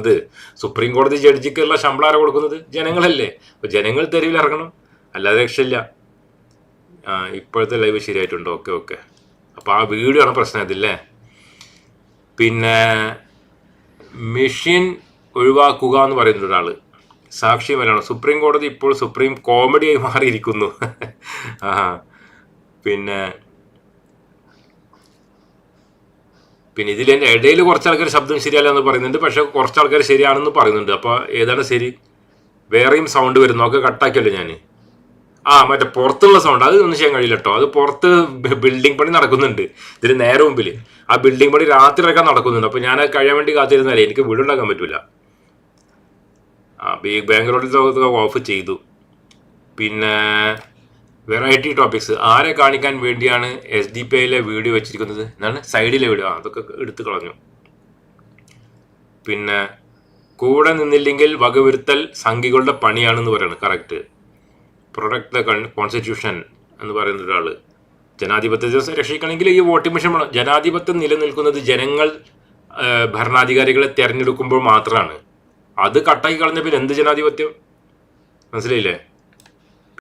ത് സുപ്രീം കോടതി ജഡ്ജിക്കുള്ള ശമ്പളം ആരാ കൊടുക്കുന്നത്? ജനങ്ങളല്ലേ. അപ്പൊ ജനങ്ങൾ തെരുവിൽ ഇറങ്ങണം. അല്ലാതെ രക്ഷയില്ല. ഇപ്പോഴത്തെ ലൈവ് ശരിയായിട്ടുണ്ട്. Okay okay. അപ്പോൾ ആ വീഡിയോ ആണ് പ്രശ്നം ഇതില്ലേ പിന്നെ മെഷീൻ ഒഴിവാക്കുക എന്ന് പറയുന്ന ഒരാൾ സാക്ഷി മലയാളം സുപ്രീം കോടതി ഇപ്പോൾ സുപ്രീം കോമഡിയായി മാറിയിരിക്കുന്നു. ആ പിന്നെ പിന്നെ ഇതിന്റെ ഇടയിൽ കുറച്ച് ആൾക്കാർ ശബ്ദം ശരിയല്ല എന്ന് പറയുന്നുണ്ട് പക്ഷെ കുറച്ച് ആൾക്കാർ ശരിയാണെന്ന് പറയുന്നുണ്ട്. അപ്പോൾ ഏതാണ് ശരി? വേറെയും സൗണ്ട് വരുന്നു. ഒക്കെ കട്ടാക്കിയല്ലോ ഞാൻ ആ മറ്റേ പുറത്തുള്ള സൗണ്ട് അത് ഒന്നും ചെയ്യാൻ കഴിയില്ല കേട്ടോ അത് പുറത്ത് ബിൽഡിംഗ് പണി നടക്കുന്നുണ്ട്. ഇതിന് നേരെ മുമ്പിൽ ആ ബിൽഡിംഗ് പണി രാത്രിയൊക്കെ നടക്കുന്നുണ്ട്. അപ്പോൾ ഞാൻ കഴിയാൻ വേണ്ടി കാത്തിരുന്നാലേ എനിക്ക് വീടുണ്ടാക്കാൻ പറ്റില്ല ആ ബാംഗ്ലൂരിൽ ഓഫ് ചെയ്തു. പിന്നെ വെറൈറ്റി ടോപ്പിക്സ് ആരെ കാണിക്കാൻ വേണ്ടിയാണ് എസ് ഡി പി ഐയിലെ വീഡിയോ വെച്ചിരിക്കുന്നത്? എന്നാണ് സൈഡിലെ വീഡിയോ അതൊക്കെ എടുത്തു കളഞ്ഞു. പിന്നെ കൂടെ നിന്നില്ലെങ്കിൽ വകവരുത്തൽ സംഘികളുടെ പണിയാണെന്ന് പറയുന്നത് കറക്റ്റ് പ്രൊഡക്റ്റ് ദ കോൺസ്റ്റിറ്റ്യൂഷൻ എന്ന് പറയുന്ന ഒരാൾ ജനാധിപത്യത്തെ രക്ഷിക്കണമെങ്കിൽ ഈ വോട്ടിംഗ് മെഷീൻ വേണം. ജനാധിപത്യം നിലനിൽക്കുന്നത് ജനങ്ങൾ ഭരണാധികാരികളെ തിരഞ്ഞെടുക്കുമ്പോൾ മാത്രമാണ്. അത് കട്ടാക്കി കളഞ്ഞ പിന്നെ എന്ത് ജനാധിപത്യം? മനസ്സിലായില്ലേ?